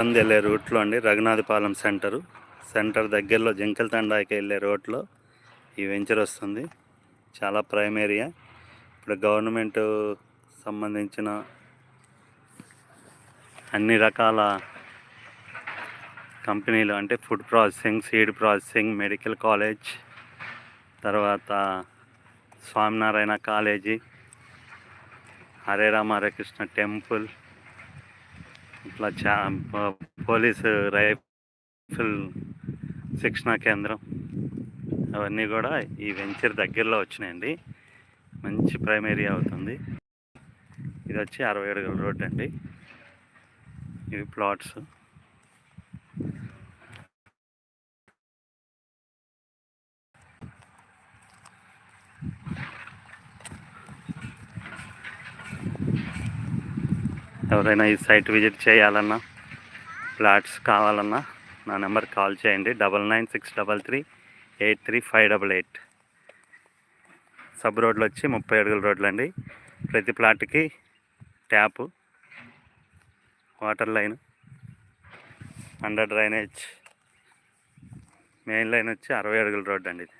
మంది వెళ్ళే రూట్లో అండి రఘునాథపాలెం సెంటరు. సెంటర్ దగ్గరలో జింకల తండాకి వెళ్ళే రోడ్లో ఈ వెంచర్ వస్తుంది. చాలా ప్రైమ్ ఏరియా. ఇప్పుడు గవర్నమెంట్ సంబంధించిన అన్ని రకాల కంపెనీలు అంటే food processing seed processing medical college తర్వాత స్వామినారాయణ కాలేజీ హరే రామ టెంపుల్ ఇట్లా చా పోలీసు రైఫిల్ శిక్షణా కేంద్రం అవన్నీ కూడా ఈ వెంచర్ దగ్గరలో వచ్చినాయండి. మంచి ప్రైమ్ ఏరియా అవుతుంది. ఇది వచ్చి అరవై అడుగుల రోడ్ అండి. ఇవి ప్లాట్స్. ఎవరైనా ఈ సైట్ విజిట్ చేయాలన్నా ఫ్లాట్స్ కావాలన్నా నా నెంబర్ కాల్ చేయండి. Double nine six double three eight three five double eight. Sub రోడ్లు వచ్చి ముప్పై అడుగుల రోడ్లు అండి. ప్రతి ప్లాట్కి tap water line under drainage main line వచ్చి అరవై అడుగుల రోడ్ అండి ఇది.